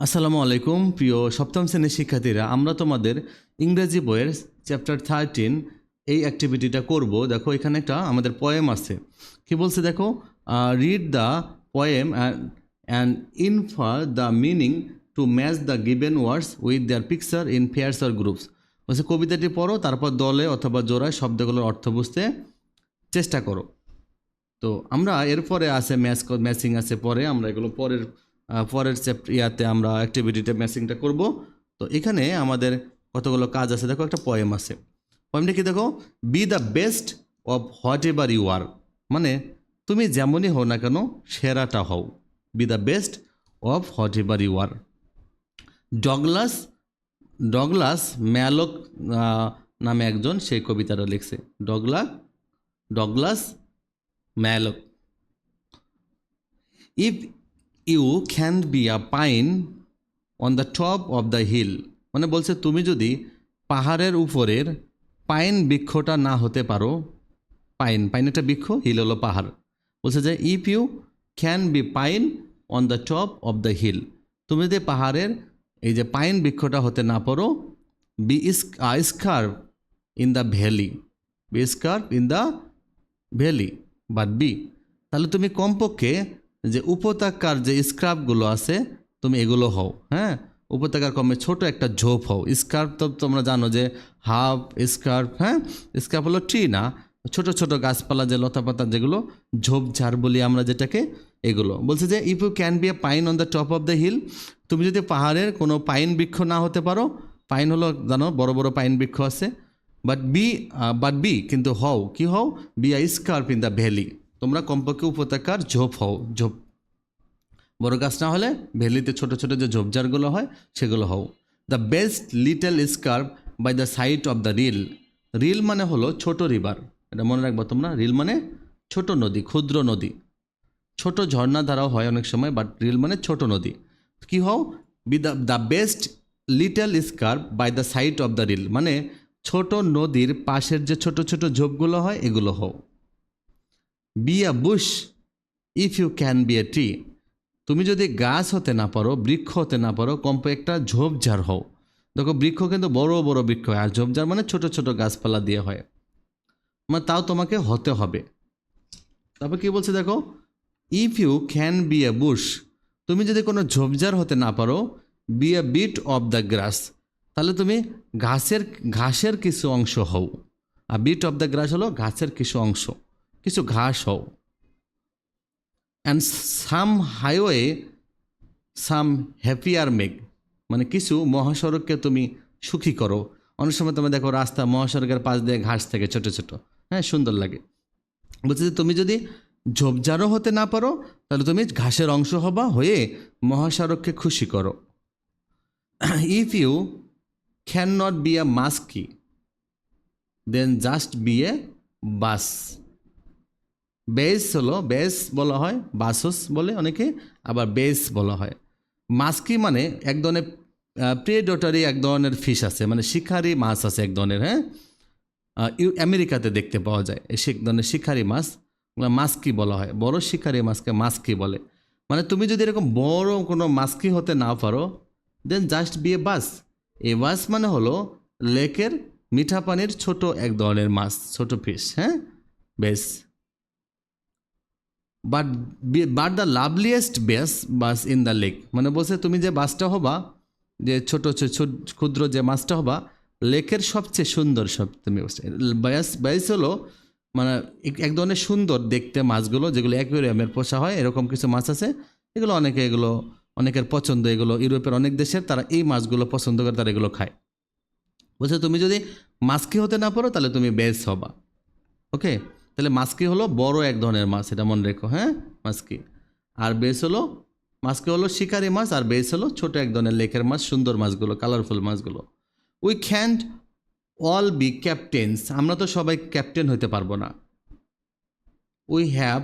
আসসালামু আলাইকুম, প্রিয় সপ্তম শ্রেণির শিক্ষার্থীরা। আমরা তোমাদের ইংরেজি বইয়ের চ্যাপ্টার থার্টিন এই অ্যাক্টিভিটিটা করব। দেখো, এখানে একটা আমাদের পয়েম আছে। কি বলছে দেখো? Read the poem and infer the meaning to match the given words with their picture in pairs or groups বলছে, কবিতাটি পড়ো, তারপর দলে অথবা জোড়ায় শব্দগুলোর অর্থ বুঝতে চেষ্টা করো। তো আমরা এরপরে আছে ম্যাচ, ম্যাচিং আছে পরে, আমরা এগুলো পরের পরের চ্যাপ্টার ইয়াতে আমরা অ্যাক্টিভিটিতে ম্যাচিংটা করব। তো এখানে আমাদের কতগুলো কাজ আছে? দেখো একটা পয়েম আছে। পয়েমটা কি দেখো? Be the best of whatever you are মানে তুমি যেমনই হও না কেন, সেরাটা হও। Be the best of whatever you are Douglas Douglas Malloch নামে একজন, সেই কবিতাটা লিখছে। ডগলা, Douglas Malloch. If you can be a pine on the top of the hill. মানে বলছে, তুমি যদি পাহাড়ের উপরের পাইন বৃক্ষটা না হতে পারো, পাইন পাইন একটা বৃক্ষ, হিল হলো পাহাড়। বলছে যে, if you can be pine on the top of the hill, তুমি যদি পাহাড়ের এই যে পাইন বৃক্ষটা হতে না পারো, be scrub in the valley, be scrub in the valley, but be. তাহলে তুমি কমপক্ষে যে উপত্যকার যে স্ক্রাবগুলো আছে, তুমি এগুলো হও হ্যাঁ? উপত্যকার কমে ছোট একটা ঝোপ হও। স্কার্ফ তো তোমরা জানো যে হাফ স্কার্ফ হ্যাঁ? স্কার্ফ হলো ট্রি না। ছোট ছোট গাছপালা যে লতাপাতা যেগুলো ঝোপঝাড় বলি আমরা যেটাকে, এগুলো। বলছে যে if you can be a pine on the top of the hill তুমি যদি পাহাড়ের কোনো পাইন বৃক্ষ না হতে পারো পাইন হলো জানো, বড় বড় পাইন বৃক্ষ আছে। বাট বি বাট বি কিন্তু হও, কি হও? Be a scrub in the valley তোমরা কমপক্ষে উপত্যকার ঝোপ হও, ঝোপ। বড় গাছ না হলে ভ্যালিতে ছোট ছোট যে ঝোপঝাড়গুলো হয়, সেগুলো হও। The best little scrub by the side of the rill rill মানে হলো ছোট রিভার এটা মনে রাখব তোমরা রিল মানে ছোট নদী, ক্ষুদ্র নদী। ছোট ঝর্ণা ধারাও হয় অনেক সময় বাট রিল মানে ছোট নদী। কি হও? Be the the best little scrub by the side of the rill মানে ছোট নদীর পাশের যে ছোট ছোট ঝোপগুলো হয়, এগুলো হও। Be a bush if you can be a tree তুমি যদি গাছ হতে না পারো, বৃক্ষ হতে না পারো কমপক্ষে একটা ঝোপঝাড় হও। দেখো, বৃক্ষ কিন্তু বড় বড় বৃক্ষ হয়, আর ঝোপঝাড় মানে ছোট ছোট গাছপালা দিয়ে হয়। মানে তাও তোমাকে হতে হবে। তারপর কি বলছে দেখো? If you can be a bush তুমি যদি কোনো ঝোপঝাড় হতে না পারো be a bit of the grass তাহলে তুমি ঘাসের ঘাসের কিছু অংশ হও। আর বিট অফ দ্য গ্রাস হলো ঘাসের কিছু অংশ। কিছু ঘাস হও। And some highway some happier make মানে কিছু মহাসড়ককে তুমি সুখী করো। অনেক সময় তোমরা দেখো রাস্তা মহাসড়কের পাশ দিয়ে ঘাস থেকে ছোট ছোট। হ্যাঁ সুন্দর লাগে। বলছে যে তুমি যদি ঝোপঝাড়ও হতে না পারো, তাহলে তুমি ঘাসের অংশ হবা হয়ে মহাসড়ককে খুশি করো। If you can not be a muskie then just be a bass bass হলো, বেস বলা হয়, বাসস বলে অনেকে, আবার বেস বলা হয়। মাস্কি মানে এক ধরনের প্রিয়েডটারি এক ধরনের ফিশ আছে মানে শিকারি মাছ আছে এক ধরনের হ্যাঁ? আমেরিকাতে দেখতে পাওয়া যায় এক ধরনের শিকারি মাছ মাস্কি বলা হয়, বড় শিকারি মাছকে মাস্কি বলে। মানে তুমি যদি এরকম বড় কোনো মাস্কি হতে না পারো দেন জাস্ট বি এ বাস এ বাস মানে হলো লেকের মিঠা পানির ছোট এক ধরনের মাছ, ছোট ফিশ হ্যাঁ? বেশ but but the loveliest bass bass in the lake মানে বলছে, তুমি যে বাসটা হবা, যে ছোট ক্ষুদ্র যে মাছটা হবা, লেকের সবচেয়ে সুন্দর সব তুমি বায়াস বায়াস হলো মানে এক ধরনের সুন্দর দেখতে মাছগুলো, যেগুলো অ্যাকুয়ারিয়ামের পোষা হয়, এরকম কিছু মাছ আছে। এগুলো অনেকে এগুলো, অনেকের পছন্দ, এগুলো ইউরোপের অনেক দেশের, তারা এই মাছগুলো পছন্দ করে, তারা এগুলো খায়। বলছে, তুমি যদি মাছকি হতে না পারো, তাহলে তুমি বেস হবা। ওকে তাহলে মাছকি হলো বড় এক ধরনের মাছ এটা মনে রেখো হ্যাঁ? মাছকি আর বেস হলো মাছকি হলো শিকারি মাছ আর বেস হলো ছোট এক ধরনের লেকের মাছ সুন্দর মাছগুলো কালারফুল মাছগুলো we can't all be captains আমরা তো সবাই ক্যাপ্টেন হতে পারব না। We have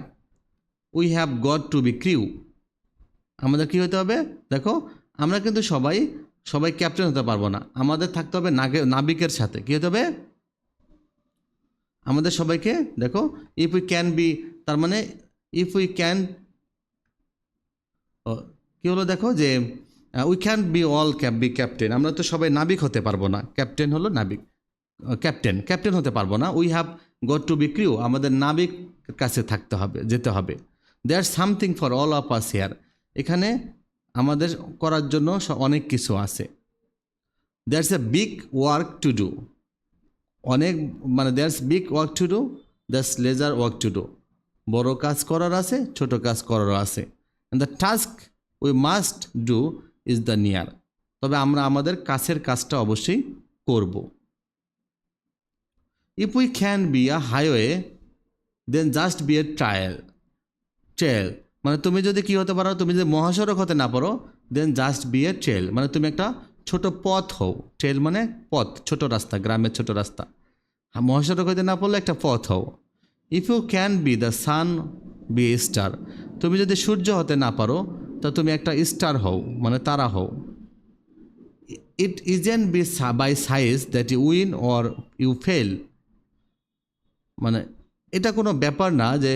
we have got to be crew আমাদের কি হতে হবে? দেখো, আমরা কিন্তু সবাই সবাই ক্যাপ্টেন হতে পারব না। আমাদের থাকতে হবে নাগে- নাবিকের সাথে। কি হতে হবে? আমাদের সবাইকে, দেখো ইফ উই ক্যান বি তার মানে ইফ উই ক্যান কি হলো দেখো যে we can be all cap be captain আমরা তো সবাই নাবিক হতে পারব না। ক্যাপ্টেন হলো নাবিক। ক্যাপ্টেন ক্যাপ্টেন হতে পারব না। We have got to be crew আমাদের নাবিক কাছে থাকতে হবে, যেতে হবে। There something for all of us here এখানে আমাদের করার জন্য অনেক কিছু আছে। There's a big work to do অনেক মানে that's big work to do that's lesser work to do বড় কাজ করার আছে, ছোট কাজ করারও আছে। The task we must do is the near তবে আমরা আমাদের কাছের কাজটা অবশ্যই করব। If we can be a highway then just be a trial trail মানে তুমি যদি কি হতে পারো, তুমি যদি মহাসড়ক হতে না পারো then just be a trail মানে তুমি একটা ছোট পথ হও ট্রেল মানে পথ, ছোট রাস্তা, গ্রামের ছোট রাস্তা। মহাসড়ক হইতে না পারলে একটা পথ হও if you can be the sun be star তুমি যদি সূর্য হতে না পারো, তা তুমি একটা স্টার হও মানে তারা হও। It isn't be by size that you win or you fail মানে এটা কোনো ব্যাপার না যে,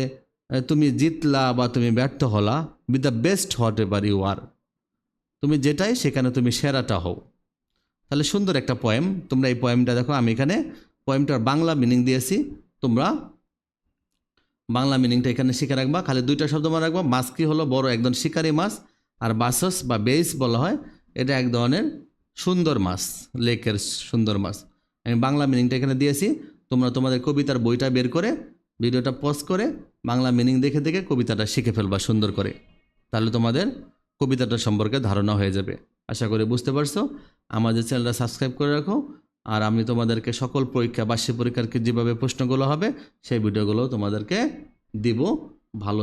তুমি জিতলা বা তুমি ব্যর্থ হলা be the best whatever you are তুমি যেটাই, সেখানে তুমি সেরাটা হও। তাহলে সুন্দর একটা পয়েম তোমরা এই পয়েমটা দেখো, আমি এখানে পয়েমটার বাংলা মিনিং দিয়েছি। তোমরা বাংলা মিনিংটা এখানে শিখে রাখবা। খালি দুইটা শব্দ মনে রাখবা। মাছ কি হলো? বড় একদম শিকারি মাছ। আর বাসস বা বেইস বলা হয়, এটা এক ধরনের সুন্দর মাছ, লেকের সুন্দর মাছ। আমি বাংলা মিনিংটা এখানে দিয়েছি। তোমরা তোমাদের কবিতার বইটা বের করে, ভিডিওটা পজ করে বাংলা মিনিং দেখে দেখে কবিতাটা শিখে ফেলবা সুন্দর করে। তাহলে তোমাদের কবিতাটা সম্পর্কে ধারণা হয়ে যাবে। আশা করি বুঝতে পারছ? আমাদের চ্যানেলটা সাবস্ক্রাইব করে রাখো। আর আমি তোমাদেরকে সকল পরীক্ষা, বার্ষিক পরীক্ষার যেভাবে প্রশ্নগুলো হবে, সেই ভিডিওগুলো তোমাদেরকে দিব। ভালো